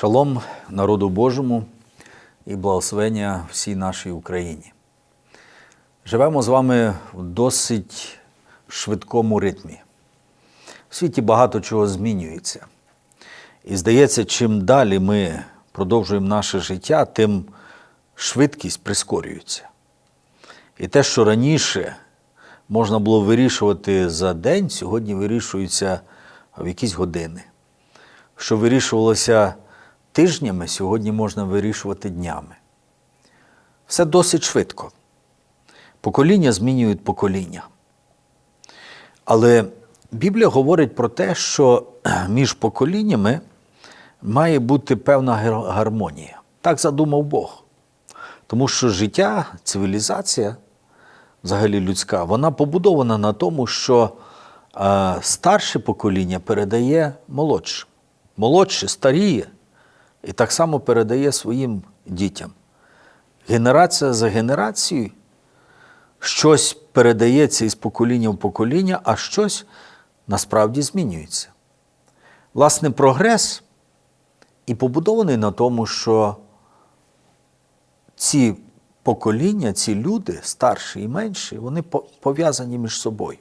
Шалом народу Божому і благословення всій нашій Україні. Живемо з вами в досить швидкому ритмі. В світі багато чого змінюється. І здається, чим далі ми продовжуємо наше життя, тим швидкість прискорюється. І те, що раніше можна було вирішувати за день, сьогодні вирішується в якісь години. Що вирішувалося тижнями, сьогодні можна вирішувати днями. Все досить швидко. Покоління змінюють покоління. Але Біблія говорить про те, що між поколіннями має бути певна гармонія. Так задумав Бог. Тому що життя, цивілізація, взагалі людська, вона побудована на тому, що е, старше покоління передає молодше. Молодше старіє і так само передає своїм дітям. Генерація за генерацією щось передається із покоління в покоління, а щось насправді змінюється. Власне, прогрес і побудований на тому, що ці покоління, ці люди, старші і менші, вони пов'язані між собою.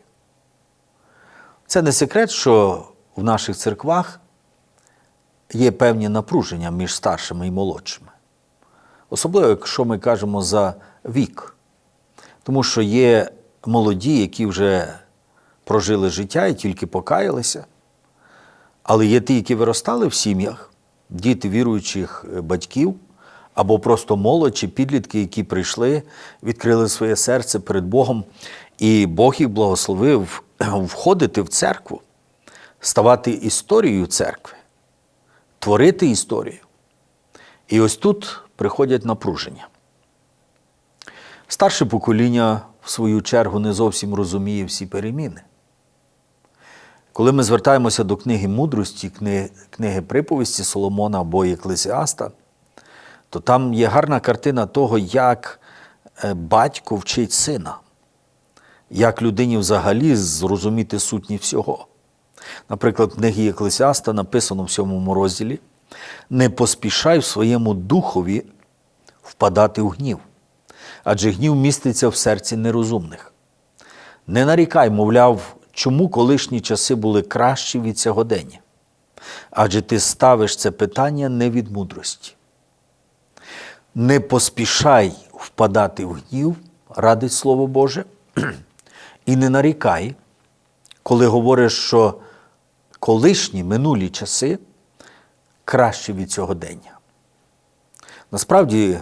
Це не секрет, що в наших церквах є певні напруження між старшими і молодшими. Особливо, якщо ми кажемо за вік. Тому що є молоді, які вже прожили життя і тільки покаялися, але є ті, які виростали в сім'ях, діти віруючих е, батьків, або просто молодь чи підлітки, які прийшли, відкрили своє серце перед Богом, і Бог їх благословив входити в церкву, ставати історією церкви, творити історію. І ось тут приходять напруження. Старше покоління, в свою чергу, не зовсім розуміє всі переміни. Коли ми звертаємося до книги мудрості, книги, книги приповісті Соломона або Єклесіаста, то там є гарна картина того, як е, батько вчить сина, як людині взагалі зрозуміти сутність всього. Наприклад, в книгі Єклесіаста написано в сьомому розділі: не поспішай в своєму духові впадати в гнів, адже гнів міститься в серці нерозумних. Не нарікай, мовляв, чому колишні часи були кращі від сьогодення, адже ти ставиш це питання не від мудрості. Не поспішай впадати в гнів, радить Слово Боже, і не нарікай, коли говориш, що колишні минулі часи кращі від сьогодення. Насправді,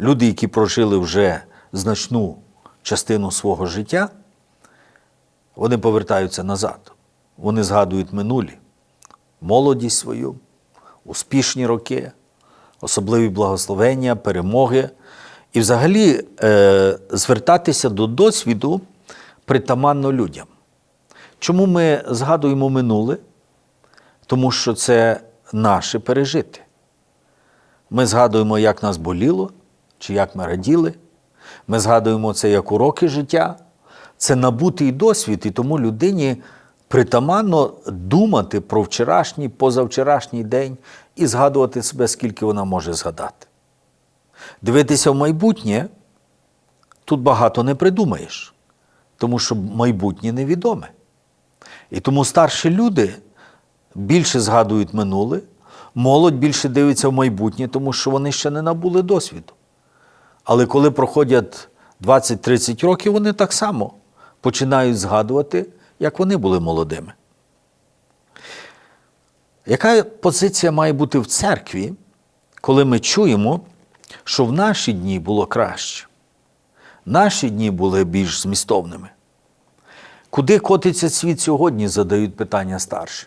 люди, які прожили вже значну частину свого життя, вони повертаються назад. Вони згадують минулі, молодість свою, успішні роки, особливі благословення, перемоги. І взагалі е, звертатися до досвіду притаманно людям. Чому ми згадуємо минуле? Тому що це наше пережити. Ми згадуємо, як нас боліло, чи як ми раділи. Ми згадуємо це як уроки життя. Це набутий досвід, і тому людині притаманно думати про вчорашній, позавчорашній день і згадувати себе, скільки вона може згадати. Дивитися в майбутнє тут багато не придумаєш, тому що майбутнє невідоме. І тому старші люди більше згадують минуле, молодь більше дивиться в майбутнє, тому що вони ще не набули досвіду. Але коли проходять 20-30 років, вони так само починають згадувати, як вони були молодими. Яка позиція має бути в церкві, коли ми чуємо, що в наші дні було краще? Наші дні були більш змістовними. Куди котиться світ сьогодні, задають питання старші.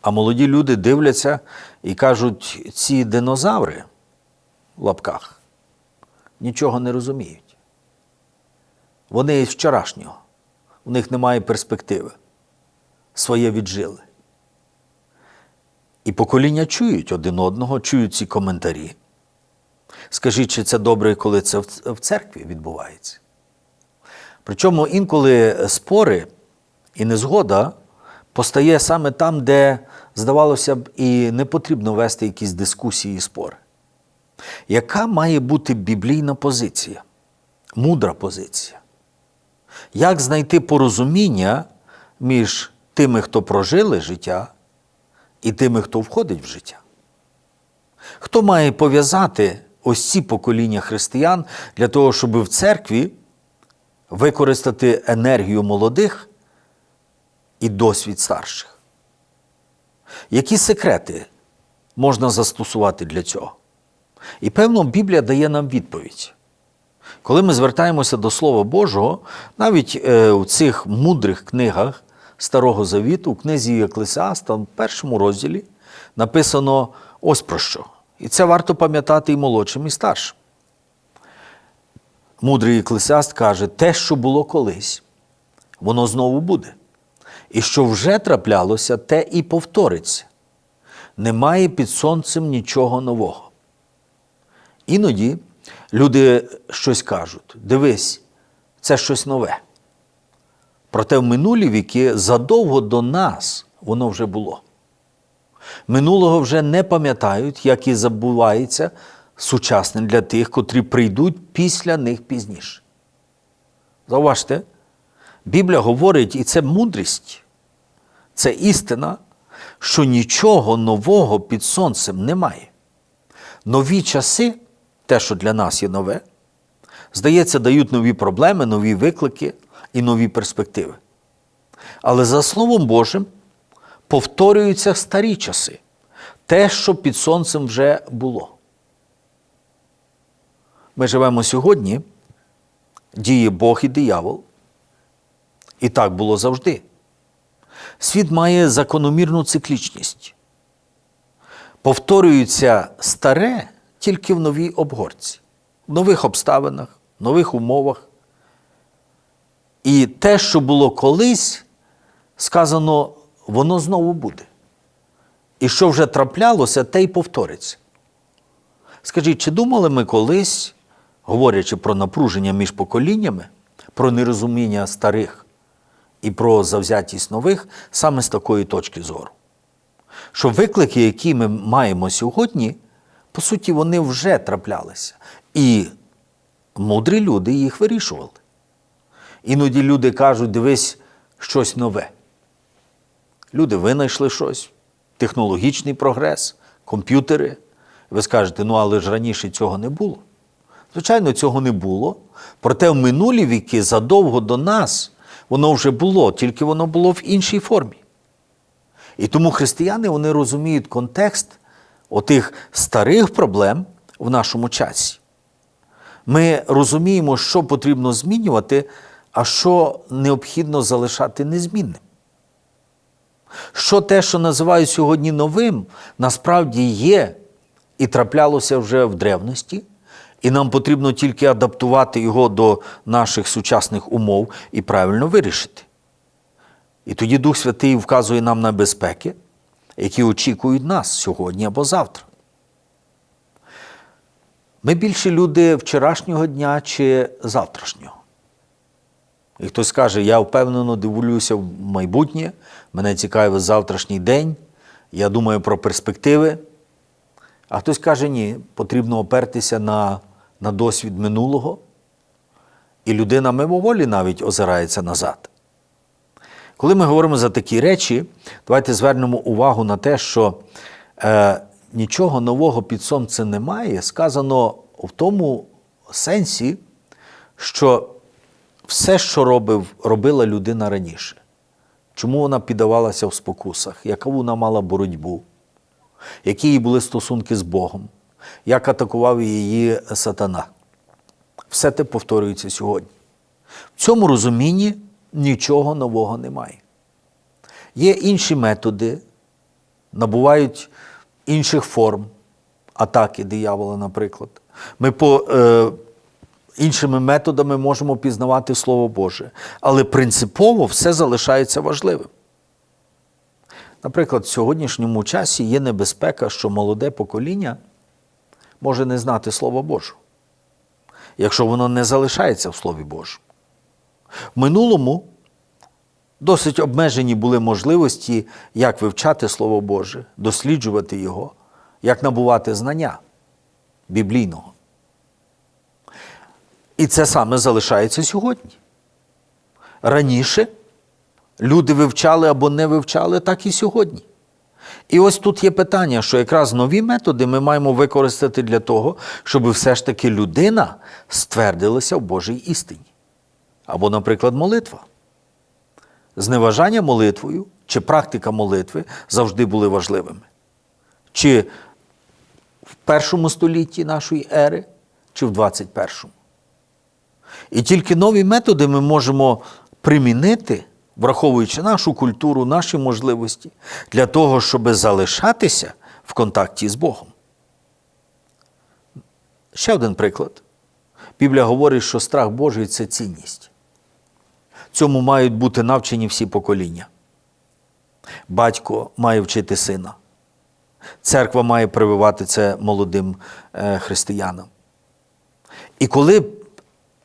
А молоді люди дивляться і кажуть, ці динозаври в лапках нічого не розуміють. Вони із вчорашнього, у них немає перспективи, своє віджили. І покоління чують один одного, чують ці коментарі. Скажіть, чи це добре, коли це в- церкві відбувається? Причому інколи спори і незгода постає саме там, де здавалося б, і не потрібно вести якісь дискусії і спори. Яка має бути біблійна позиція, мудра позиція? Як знайти порозуміння між тими, хто прожили життя, і тими, хто входить в життя? Хто має пов'язати ось ці покоління християн для того, щоб в церкві використати енергію молодих і досвід старших? Які секрети можна застосувати для цього? І певно, Біблія дає нам відповідь. Коли ми звертаємося до Слова Божого, навіть е, у цих мудрих книгах Старого Завіту, у книзі Еклесіаста, в першому розділі, написано ось про що. І це варто пам'ятати і молодшим, і старшим. Мудрий еклесіаст каже, те, що було колись, воно знову буде. І що вже траплялося, те і повториться. Немає під сонцем нічого нового. Іноді люди щось кажуть: дивись, це щось нове. Проте в минулі віки задовго до нас воно вже було. Минулого вже не пам'ятають, як і забувається сучасним для тих, котрі прийдуть після них пізніше. Зауважте, Біблія говорить, і це мудрість, це істина, що нічого нового під сонцем немає. Нові часи, те, що для нас є нове, здається, дають нові проблеми, нові виклики і нові перспективи. Але за Словом Божим повторюються старі часи, те, що під сонцем вже було. Ми живемо сьогодні, діє Бог і диявол. І так було завжди. Світ має закономірну циклічність. Повторюється старе тільки в новій обгорці, в нових обставинах, в нових умовах. І те, що було колись, сказано, воно знову буде. І що вже траплялося, те й повториться. Скажіть, чи думали ми колись, говорячи про напруження між поколіннями, про нерозуміння старих і про завзятість нових, саме з такої точки зору? Що виклики, які ми маємо сьогодні, по суті, вони вже траплялися. І мудрі люди їх вирішували. Іноді люди кажуть, дивись щось нове. Люди винайшли щось, технологічний прогрес, комп'ютери. Ви скажете, ну але ж раніше цього не було. Звичайно, цього не було. Проте в минулі віки задовго до нас воно вже було, тільки воно було в іншій формі. І тому християни вони розуміють контекст отих старих проблем в нашому часі. Ми розуміємо, що потрібно змінювати, а що необхідно залишати незмінним. Що те, що називають сьогодні новим, насправді є і траплялося вже в древності, і нам потрібно тільки адаптувати його до наших сучасних умов і правильно вирішити. І тоді Дух Святий вказує нам на безпеки, які очікують нас сьогодні або завтра. Ми більше люди вчорашнього дня чи завтрашнього. І хтось каже, я впевнено дивлюся в майбутнє, мене цікавить завтрашній день, я думаю про перспективи. А хтось каже, ні, потрібно опертися на, на досвід минулого, і людина мимоволі навіть озирається назад. Коли ми говоримо за такі речі, давайте звернемо увагу на те, що е, нічого нового під сонцем немає, сказано в тому сенсі, що все, що робив, робила людина раніше. Чому вона піддавалася в спокусах, яку вона мала боротьбу, які її були стосунки з Богом, як атакував її сатана. Все те повторюється сьогодні. В цьому розумінні нічого нового немає. Є інші методи, набувають інших форм атаки диявола, наприклад. Ми по е, іншими методами можемо пізнавати Слово Боже, але принципово все залишається важливим. Наприклад, в сьогоднішньому часі є небезпека, що молоде покоління може не знати Слова Божого, якщо воно не залишається в Слові Божому. В минулому Досить обмежені були можливості, як вивчати Слово Боже, досліджувати його, як набувати знання біблійного. І це саме залишається сьогодні. Раніше люди вивчали або не вивчали, так і сьогодні. І ось тут є питання, що якраз нові методи ми маємо використати для того, щоб все ж таки людина ствердилася в Божій істині. Або, наприклад, молитва. Зневажання молитвою чи практика молитви завжди були важливими. Чи в першому столітті нашої ери, чи в 21-му. І тільки нові методи ми можемо примінити, враховуючи нашу культуру, наші можливості, для того, щоб залишатися в контакті з Богом. Ще один приклад. Біблія говорить, що страх Божий це цінність. Цьому мають бути навчені всі покоління. Батько має вчити сина. Церква має прививати це молодим е, християнам. І коли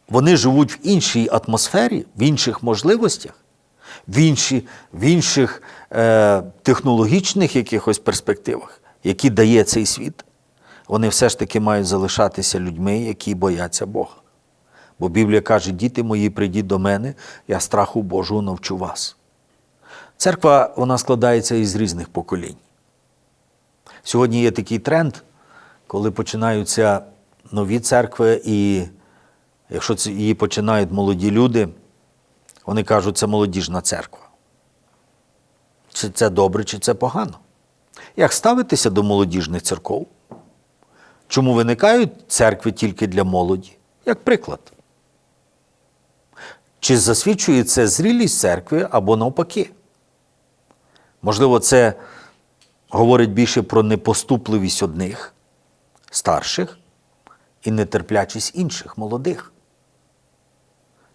вони живуть в іншій атмосфері, в інших можливостях, в, інші, в інших е, технологічних якихось перспективах, які дає цей світ, вони все ж таки мають залишатися людьми, які бояться Бога. Бо Біблія каже: діти мої, прийдіть до мене, я страху Божого навчу вас. Церква вона складається із різних поколінь. Сьогодні є такий тренд, коли починаються нові церкви, і якщо її починають молоді люди, вони кажуть, це молодіжна церква. Чи це добре, чи це погано? Як ставитися до молодіжних церков? Чому виникають церкви тільки для молоді? Як приклад. Чи засвідчує це зрілість церкви або навпаки? Можливо, це говорить більше про непоступливість одних, старших, і нетерплячість інших, молодих.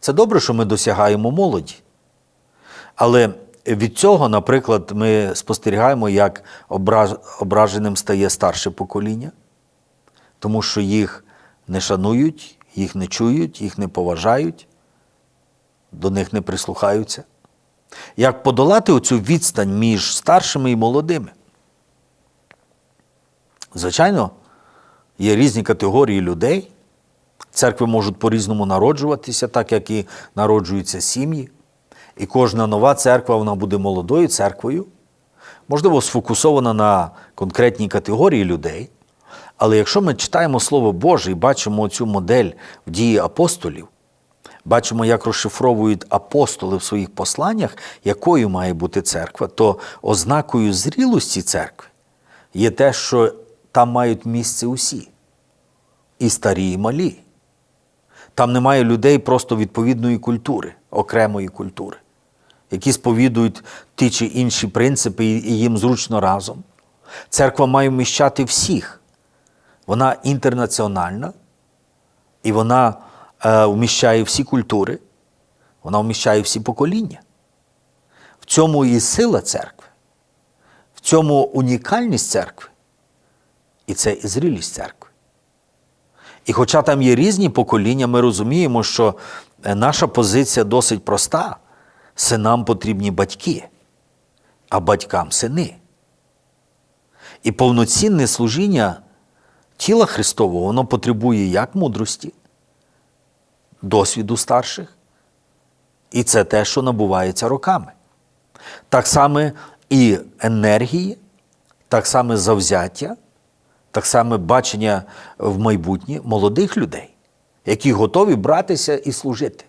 Це добре, що ми досягаємо молоді. Але від цього, наприклад, ми спостерігаємо, як ображеним стає старше покоління, тому що їх не шанують, їх не чують, їх не поважають, до них не прислухаються. Як подолати оцю відстань між старшими і молодими? Звичайно, є різні категорії людей. Церкви можуть по-різному народжуватися, так як і народжуються сім'ї. І кожна нова церква вона буде молодою церквою, можливо, сфокусована на конкретній категорії людей. Але якщо ми читаємо Слово Боже і бачимо цю модель в дії апостолів, бачимо, як розшифровують апостоли в своїх посланнях, якою має бути церква, то ознакою зрілості церкви є те, що там мають місце усі, і старі, і малі. Там немає людей просто відповідної культури, окремої культури, які сповідують ті чи інші принципи, і їм зручно разом. Церква має вміщати всіх. Вона інтернаціональна, і вона е, вміщає всі культури, вона вміщає всі покоління. В цьому і сила церкви, в цьому унікальність церкви, і це і зрілість церкви. І хоча там є різні покоління, ми розуміємо, що е, наша позиція досить проста. Синам потрібні батьки, а батькам сини. І повноцінне служіння тіла Христового, воно потребує як мудрості, досвіду старших, і це те, що набувається роками. Так само і енергії, так само завзяття, так само бачення в майбутнє молодих людей, які готові братися і служити.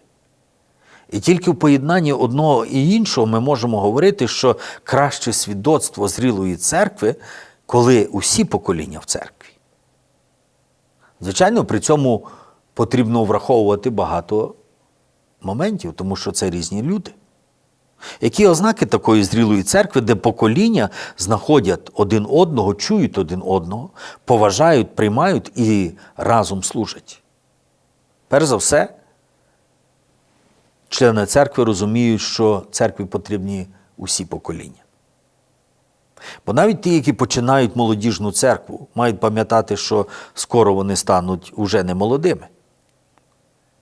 І тільки в поєднанні одного і іншого ми можемо говорити, що краще свідоцтво зрілої церкви, коли усі покоління в церкві. Звичайно, при цьому потрібно враховувати багато моментів, тому що це різні люди. Які ознаки такої зрілої церкви, де покоління знаходять один одного, чують один одного, поважають, приймають і разом служать? Перш за все, члени церкви розуміють, що церкві потрібні усі покоління. Бо навіть ті, які починають молодіжну церкву, мають пам'ятати, що скоро вони стануть уже не молодими.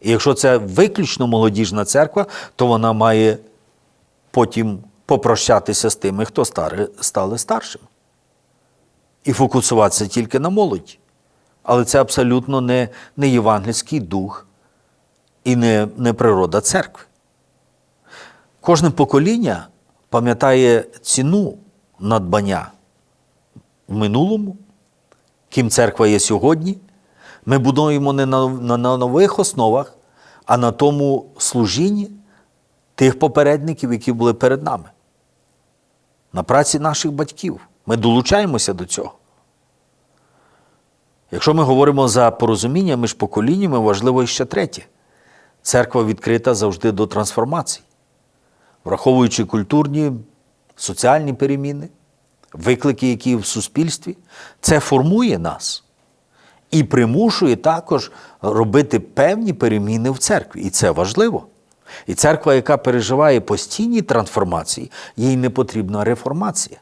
І якщо це виключно молодіжна церква, то вона має потім попрощатися з тими, хто стали старшими. І фокусуватися тільки на молоді. Але це абсолютно не, не євангельський дух і не, не природа церкви. Кожне покоління пам'ятає ціну надбання в минулому, ким церква є сьогодні. Ми будуємо не на, на, на нових основах, а на тому служінні тих попередників, які були перед нами. На праці наших батьків. Ми долучаємося до цього. Якщо ми говоримо за порозуміння між поколіннями, важливо ще третє. Церква відкрита завжди до трансформацій, враховуючи культурні, соціальні переміни, виклики, які в суспільстві, це формує нас і примушує також робити певні переміни в церкві. І це важливо. І церква, яка переживає постійні трансформації, їй не потрібна реформація.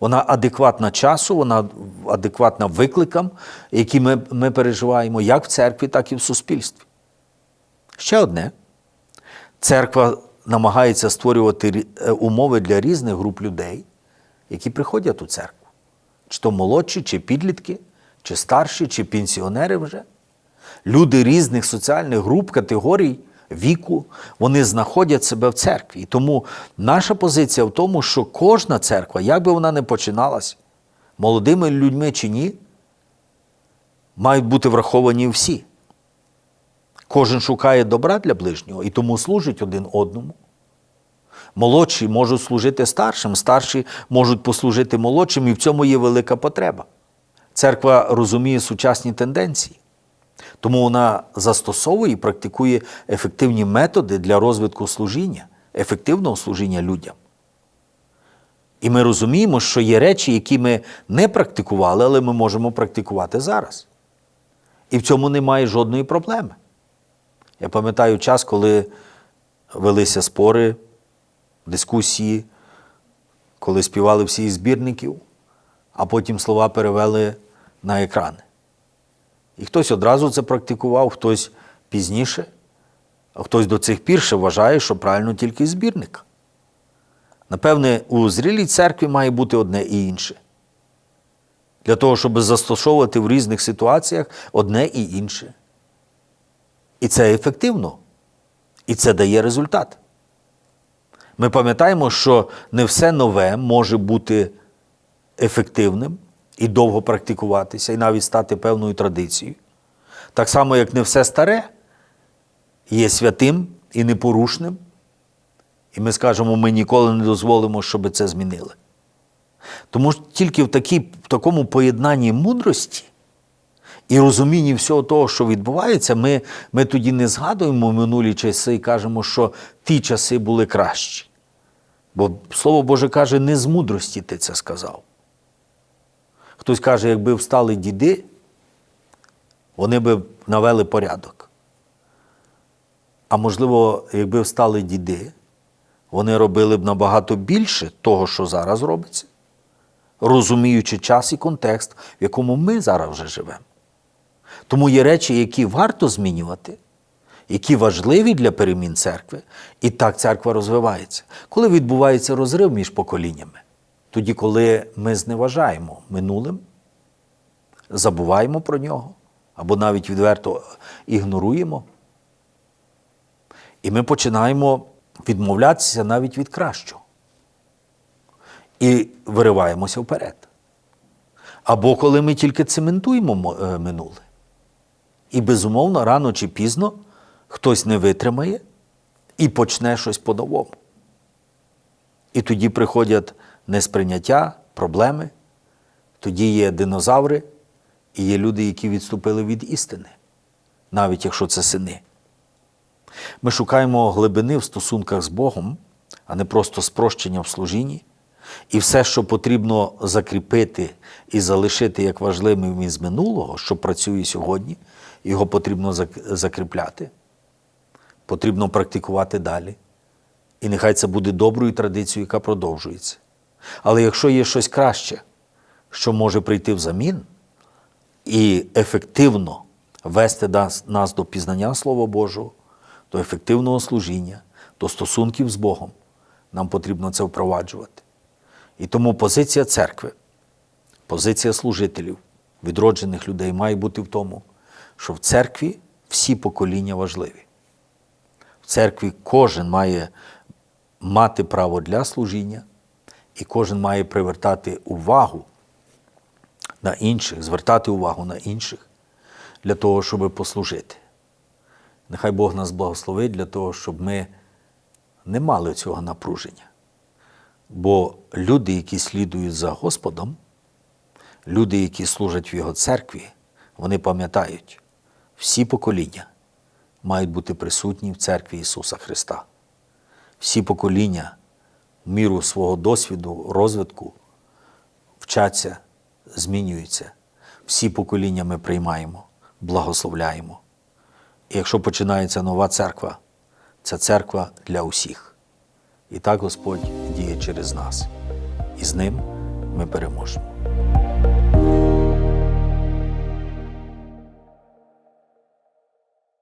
Вона адекватна часу, вона адекватна викликам, які ми, ми переживаємо як в церкві, так і в суспільстві. Ще одне. Церква намагається створювати е, умови для різних груп людей, які приходять у церкву. Чи то молодші, чи підлітки, чи старші, чи пенсіонери вже. Люди різних соціальних груп, категорій, віку, вони знаходять себе в церкві. І тому наша позиція в тому, що кожна церква, як би вона не починалась, молодими людьми чи ні, мають бути враховані всі. Кожен шукає добра для ближнього і тому служить один одному. Молодші можуть служити старшим, старші можуть послужити молодшим, і в цьому є велика потреба. Церква розуміє сучасні тенденції, тому вона застосовує і практикує ефективні методи для розвитку служіння, ефективного служіння людям. І ми розуміємо, що є речі, які ми не практикували, але ми можемо практикувати зараз. І в цьому немає жодної проблеми. Я пам'ятаю час, коли велися спори, дискусії, коли співали всі збірників, а потім слова перевели на екрани. І хтось одразу це практикував, хтось пізніше, а хтось до цих пір ще вважає, що правильно тільки збірник. Напевне, у зрілій церкві має бути одне і інше. Для того, щоб застосовувати в різних ситуаціях одне і інше. І це ефективно. І це дає результат. Ми пам'ятаємо, що не все нове може бути ефективним і довго практикуватися, і навіть стати певною традицією. Так само, як не все старе є святим і непорушним. І ми скажемо, ми ніколи не дозволимо, щоб це змінили. Тому що тільки в, такій, в такому поєднанні мудрості і розумінні всього того, що відбувається, ми, ми тоді не згадуємо минулі часи і кажемо, що ті часи були кращі. Бо Слово Боже каже, не з мудрості ти це сказав. Хтось каже, якби встали діди, вони би навели порядок. А можливо, якби встали діди, вони робили б набагато більше того, що зараз робиться, розуміючи час і контекст, в якому ми зараз вже живемо. Тому є речі, які варто змінювати, які важливі для перемін церкви, і так церква розвивається. Коли відбувається розрив між поколіннями, тоді, коли ми зневажаємо минулим, забуваємо про нього, або навіть відверто ігноруємо, і ми починаємо відмовлятися навіть від кращого. І вириваємося вперед. Або коли ми тільки цементуємо е, минуле. І безумовно, рано чи пізно хтось не витримає і почне щось по-новому. І тоді приходять несприйняття, проблеми, тоді є динозаври, і є люди, які відступили від істини, навіть якщо це сини. Ми шукаємо глибини в стосунках з Богом, а не просто спрощення в служінні. І все, що потрібно закріпити і залишити як важливим із минулого, що працює сьогодні, його потрібно закріпляти, потрібно практикувати далі. І нехай це буде доброю традицією, яка продовжується. Але якщо є щось краще, що може прийти взамін, і ефективно вести нас, до пізнання Слова Божого, до ефективного служіння, до стосунків з Богом, нам потрібно це впроваджувати. І тому позиція церкви, позиція служителів, відроджених людей має бути в тому, що в церкві всі покоління важливі. В церкві кожен має мати право для служіння, і кожен має привертати увагу на інших, звертати увагу на інших для того, щоб послужити. Нехай Бог нас благословить для того, щоб ми не мали цього напруження. Бо люди, які слідують за Господом, люди, які служать в Його церкві, вони пам'ятають, всі покоління мають бути присутні в церкві Ісуса Христа. Всі покоління міру свого досвіду, розвитку вчаться, змінюються. Всі покоління ми приймаємо, благословляємо. І якщо починається нова церква, це церква для усіх. І так Господь діє через нас. І з ним ми переможемо.